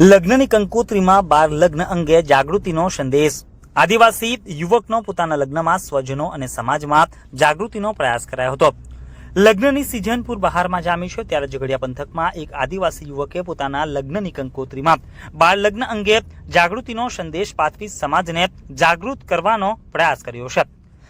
લગ્નની કંકોત્રીમાં બાર લગ્ન અંગે જાગૃતિનો સંદેશ. આદિવાસી યુવકનો પોતાના લગ્નમાં સ્વજનો અને સમાજમાં જાગૃતિનો પ્રયાસ કરાયો હતો. લગ્નની સિઝન પૂર બહારમાં જામી છે ત્યારે ઝઘડિયા પંથકમાં એક આદિવાસી યુવકે પોતાના લગ્નની કંકોત્રીમાં બાળ લગ્ન અંગે જાગૃતિનો સંદેશ પાઠવી સમાજને જાગૃત કરવાનો પ્રયાસ કર્યો છે.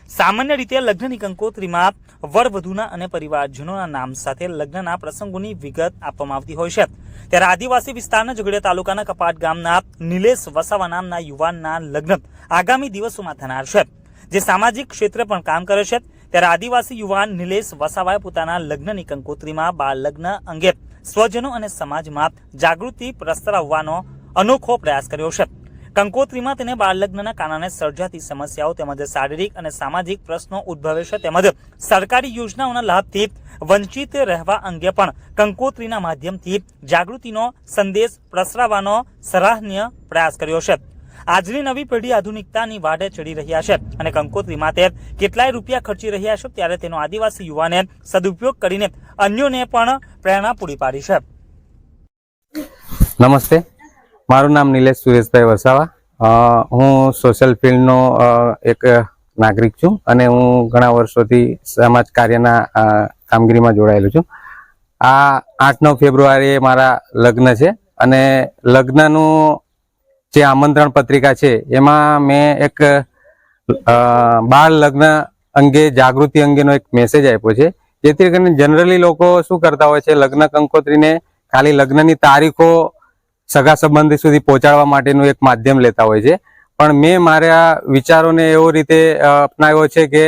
સામાન્ય રીતે લગ્નની કંકોત્રીમાં વર વધુના અને પરિવારજનોના નામ સાથે લગ્નના પ્રસંગોની વિગત આપવામાં આવતી હોય છે. ત્યારે આદિવાસી વિસ્તારના ઝઘડિયા તાલુકાના કપાટ ગામના નિલેશ વસાવા નામના યુવાનના લગ્ન આગામી દિવસોમાં થનાર છે. જે સામાજિક ક્ષેત્રે પણ કામ કરે છે. ત્યારે આદિવાસી યુવાન નિલેશ વસાવાએ પોતાના લગ્નની કંકોત્રીમાં બાળ લગ્ન અંગે સ્વજનો અને સમાજમાં જાગૃતિ પ્રસરાવવાનો અનોખો પ્રયાસ કર્યો છે. કંકોત્રીમાં તેને બાળ લગ્નના કારણે સર્જાતી સમસ્યાઓ તેમજ શારીરિક અને સામાજિક પ્રશ્નો ઉદ્ભવે છે તેમજ સરકારી યોજનાઓના લાભથી વંચિત રહેવા અંગે પણ કંકોત્રીના માધ્યમથી જાગૃતિનો સંદેશ પ્રસરાવવાનો સરાહનીય પ્રયાસ કર્યો છે. આજની નવી પેઢી આધુનિકતાની વાડે ચડી રહ્યા છે અને કંકોત્રી માટે કેટલાય રૂપિયા ખર્ચી રહ્યા છે ત્યારે તેનો આદિવાસી યુવાને સદુપયોગ કરીને અન્યોને પણ પ્રેરણા પૂરી પાડી છે. નમસ્તે. મારું નામ નિલેશ સુરેશભાઈ વસાવા. હું સોશિયલ ફિલ્ડનો એક નાગરિક છું અને હું ઘણા વર્ષોથી સમાજ કાર્યના કામગીરીમાં જોડાયેલો છું. આ આઠ નવ ફેબ્રુઆરીએ મારા લગ્ન છે અને લગ્નનું જે આમંત્રણ પત્રિકા છે એમાં મેં એક બાળ લગ્ન અંગે જાગૃતિ અંગેનો એક મેસેજ આપ્યો છે. જેથી કરીને જનરલી લોકો શું કરતા હોય છે, લગ્ન કંકોત્રીને ખાલી લગ્નની તારીખો સગા સંબંધી સુધી પહોંચાડવા માટેનું એક માધ્યમ લેતા હોય છે. પણ મેં મારા વિચારોને એવો રીતે અપનાવ્યો છે કે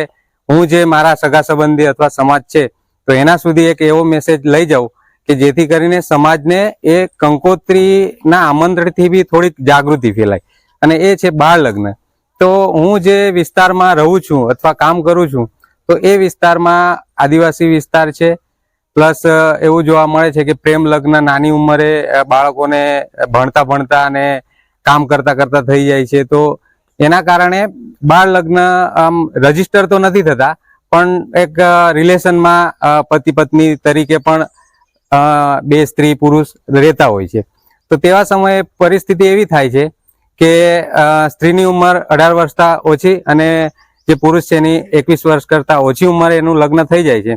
હું જે મારા સગા સંબંધી અથવા સમાજ છે, તો એના સુધી એક એવો મેસેજ લઈ જાઉં કે જેથી કરીને સમાજને એ કંકોત્રીના આમંત્રણથી બી થોડીક જાગૃતિ ફેલાય. અને એ છે બાળ લગ્ન. તો હું જે વિસ્તારમાં રહું છું અથવા કામ કરું છું, તો એ વિસ્તારમાં આદિવાસી વિસ્તાર છે પ્લસ એવું જોવા મળે છે કે પ્રેમ લગ્ન નાની ઉંમરે બાળકોને ભણતા ભણતા અને કામ કરતા કરતા થઈ જાય છે. તો એના કારણે બાળ લગ્ન, આમ, રજિસ્ટર તો નથી થતા, પણ એક રિલેશનમાં પતિ પત્ની તરીકે પણ બે સ્ત્રી પુરુષ રહેતા હોય છે. તો તેવા સમયે પરિસ્થિતિ એવી થાય છે કે સ્ત્રીની ઉંમર અઢાર વર્ષતા ઓછી અને જે પુરુષ છે એની એકવીસ વર્ષ કરતા ઓછી ઉંમરે એનું લગ્ન થઈ જાય છે.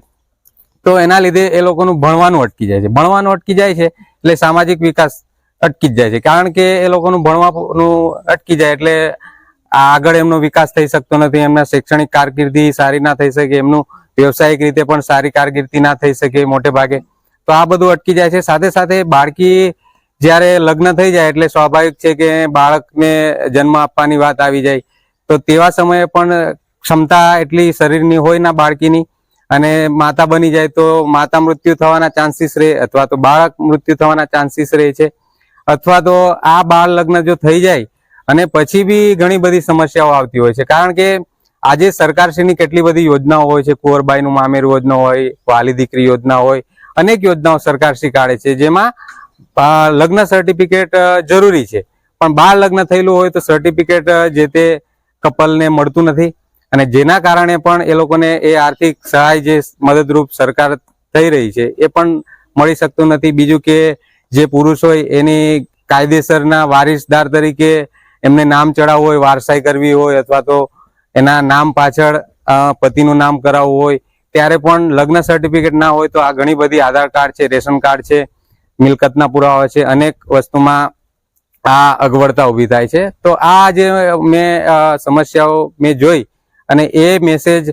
તો એના લીધે એ લોકોનું ભણવાનું અટકી જાય છે. ભણવાનું અટકી જાય છે એટલે સામાજિક વિકાસ અટકી જ જાય છે. કારણ કે એ લોકોનું ભણવાનું અટકી જાય એટલે આગળ એમનો વિકાસ થઈ શકતો નથી, એમના શૈક્ષણિક કારકિર્દી સારી ના થઈ શકે, એમનું વ્યવસાયિક રીતે પણ સારી કારકિર્દી ના થઈ શકે મોટે ભાગે. તો આ બધું અટકી જાય છે. સાથે સાથે બાળકી જ્યારે લગ્ન થઈ જાય એટલે સ્વાભાવિક છે કે બાળકને જન્મ આપવાની વાત આવી જાય. તો તેવા સમયે પણ ક્ષમતા એટલી શરીરની હોય ના બાળકીની અને માતા બની જાય તો માતા મૃત્યુ થવાના ચાન્સીસ રહે, અથવા તો બાળક મૃત્યુ થવાના ચાન્સીસ રહે છે. અથવા તો આ બાળ લગ્ન જો થઈ જાય, અને પછી બી ઘણી બધી સમસ્યાઓ આવતી હોય છે. કારણ કે આજે સરકારશ્રીની કેટલી બધી યોજનાઓ હોય છે. કુંવરબાઈનું મામેર યોજના હોય, વાલી દીકરી યોજના હોય, અનેક યોજનાઓ સરકારશ્રી કાઢે છે. જેમાં લગ્ન સર્ટિફિકેટ જરૂરી છે. પણ બાળ લગ્ન થયેલું હોય તો સર્ટિફિકેટ જે તે કપલને મળતું નથી. અને જેના કારણે પણ એ લોકોને એ આર્થિક સહાય જે મદદરૂપ સરકાર થઈ રહી છે, એ પણ મળી શકતું નથી. બીજું કે જે પુરુષ હોય એની કાયદેસરના વારિસદાર તરીકે એમને નામ ચડાવવું હોય, વારસાઈ કરવી હોય અથવા તો એના નામ પાછળ પતિનું નામ કરાવવું હોય, ત્યારે પણ લગ્ન સર્ટિફિકેટ ના હોય તો આ ઘણી બધી આધાર કાર્ડ છે, રેશન કાર્ડ છે, મિલકતના પુરાવા છે, અનેક વસ્તુમાં આ અગવડતા ઊભી થાય છે. તો આ જે મેં સમસ્યાઓ મેં જોઈ અને એ મેસેજ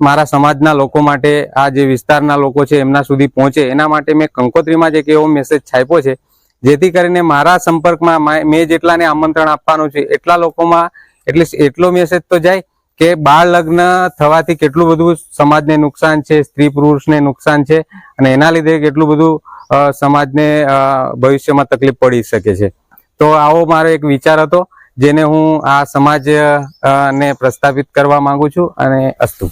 મારા સમાજના લોકો માટે, આ જે વિસ્તારના લોકો છે, એમના સુધી પહોંચે. એના માટે મેં કંકોત્રીમાં જ એક એવો મેસેજ છાપ્યો છે, જેથી કરીને મારા સંપર્કમાં મેં જેટલાને આમંત્રણ આપવાનું છે, એટલા લોકોમાં એટલે એટલો મેસેજ તો જાય કે બાળ લગ્ન થવાથી કેટલું બધું સમાજને નુકસાન છે, સ્ત્રી પુરુષને નુકસાન છે, અને એના લીધે કેટલું બધું સમાજને ભવિષ્યમાં તકલીફ પડી શકે છે. તો આવો મારો એક વિચાર હતો. જેને હું આ સમાજ ને પ્રસ્થાપિત કરવા માંગુ છું અને અસ્તુ.